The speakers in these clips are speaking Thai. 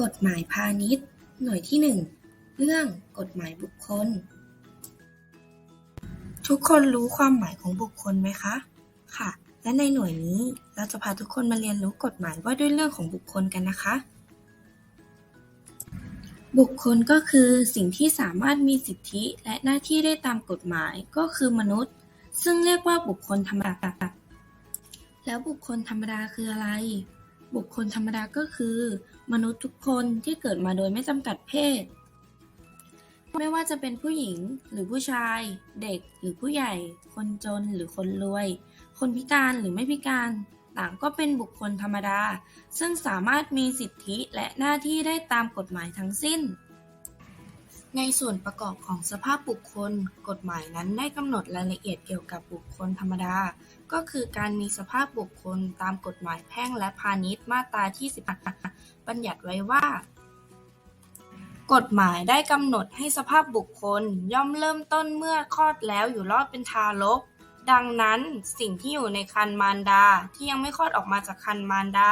กฎหมายพาณิชย์ หน่วยที่หนึ่ง เรื่อง กฎหมายบุคคล ทุกคนรู้ความหมายของบุคคลไหมคะ ค่ะ และในหน่วยนี้เราจะพาทุกคนมาเรียนรู้กฎหมายว่าด้วยเรื่องของบุคคลกันนะคะ บุคคลก็คือสิ่งที่สามารถมีสิทธิและหน้าที่ได้ตามกฎหมายก็คือมนุษย์ ซึ่งเรียกว่าบุคคลธรรมดา แล้วบุคคลธรรมดาคืออะไร บุคคลธรรมดาก็คือ มนุษย์ทุกคนที่เกิดมาโดยไม่จำกัดเพศ ไม่ว่าจะเป็นผู้หญิงหรือผู้ชาย เด็กหรือผู้ใหญ่ คนจนหรือคนรวย คนพิการหรือไม่พิการ ต่างก็เป็นบุคคลธรรมดา ซึ่งสามารถมีสิทธิและหน้าที่ได้ตามกฎหมายทั้งสิ้น ในส่วนประกอบของสภาพบุคคล กฎหมายนั้นได้กำหนดรายละเอียดเกี่ยวกับบุคคลธรรมดา ก็คือการมีสภาพบุคคลตามกฎหมายแพ่งและพาณิชย์มาตราที่10บัญญัติไว้ว่า กฎหมายได้กำหนดให้สภาพบุคคลย่อมเริ่มต้นเมื่อคลอดแล้วอยู่รอดเป็นทารก ดังนั้นสิ่งที่อยู่ในครรภ์มารดาที่ยังไม่คลอดออกมาจากครรภ์มารดา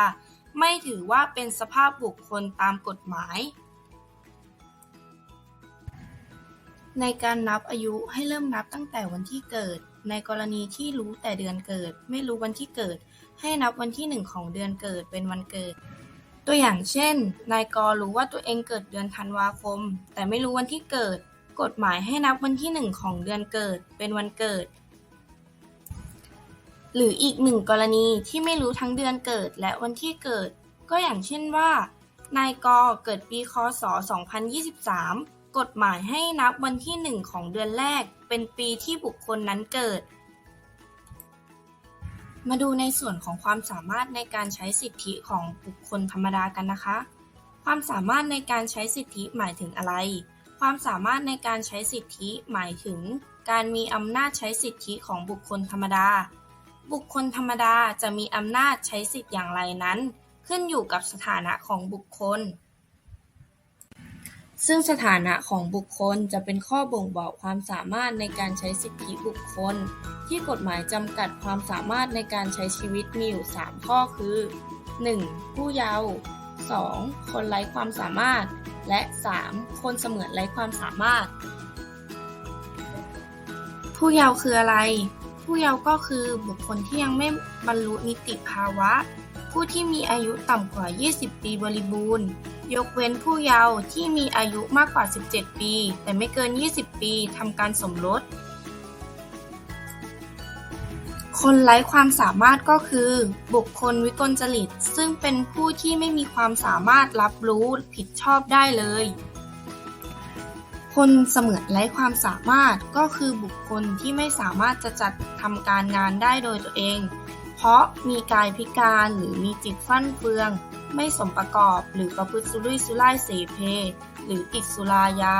ไม่ถือว่าเป็นสภาพบุคคลตามกฎหมาย ในการนับอายุให้เริ่มนับตั้งแต่วันที่เกิด ในกรณีที่รู้แต่เดือนเกิด ไม่รู้วันที่เกิด ให้นับวันที่หนึ่งของเดือนเกิดเป็นวันเกิด ตัวอย่างเช่น นายกรู้ว่าตัวเองเกิดเดือนธันวาคม แต่ไม่รู้วันที่เกิด กฎหมายให้นับวันที่หนึ่งของเดือนเกิด เป็นวันเกิด หรืออีกหนึ่งกรณีที่ไม่รู้ทั้งเดือนเกิดและวันที่เกิด ก็อย่างเช่นว่า นายกเกิดปีคศ 2023 กฎหมายให้นับวันที่หนึ่งของเดือนแรก เป็นปีที่บุคคลนั้นเกิด มาดูในส่วนของความสามารถในการใช้สิทธิของบุคคลธรรมดากันนะคะ ความสามารถในการใช้สิทธิหมายถึงอะไร ความสามารถในการใช้สิทธิหมายถึง การมีอำนาจใช้สิทธิของบุคคลธรรมดา บุคคลธรรมดาจะมีอำนาจใช้สิทธิอย่างไรนั้น ขึ้นอยู่กับสถานะของบุคคล ซึ่งสถานะของบุคคลจะเป็นข้อบ่งบอกความสามารถในการใช้สิทธิบุคคล ที่กฎหมายจำกัดความสามารถในการใช้ชีวิตมีอยู่ 3 ข้อคือ 1. ผู้เยาว์ 2. คนไร้ความสามารถ และ 3. คนเสมือนไร้ความสามารถ ผู้เยาว์คืออะไร ผู้เยาว์ก็คือบุคคลที่ยังไม่บรรลุนิติภาวะ ผู้ที่มีอายุต่ำกว่า 20 ปีบริบูรณ์ ยกเว้นผู้เยาว์ที่มีอายุมากกว่า 17 ปี แต่ไม่เกิน 20 ปีทำการสมรส คนไร้ความสามารถก็คือ บุคคลวิกลจริต ซึ่งเป็นผู้ที่ไม่มีความสามารถรับรู้ผิดชอบได้เลย คนเสมือนไร้ความสามารถก็คือบุคคลที่ไม่สามารถจะจัดทำการงานได้โดยตัวเอง เพราะมีกายพิการหรือมีจิตฟั่นเฟือง ไม่สมประกอบหรือประพฤติสุรุ่ยสุร่ายเสเพ หรือติดสุรายา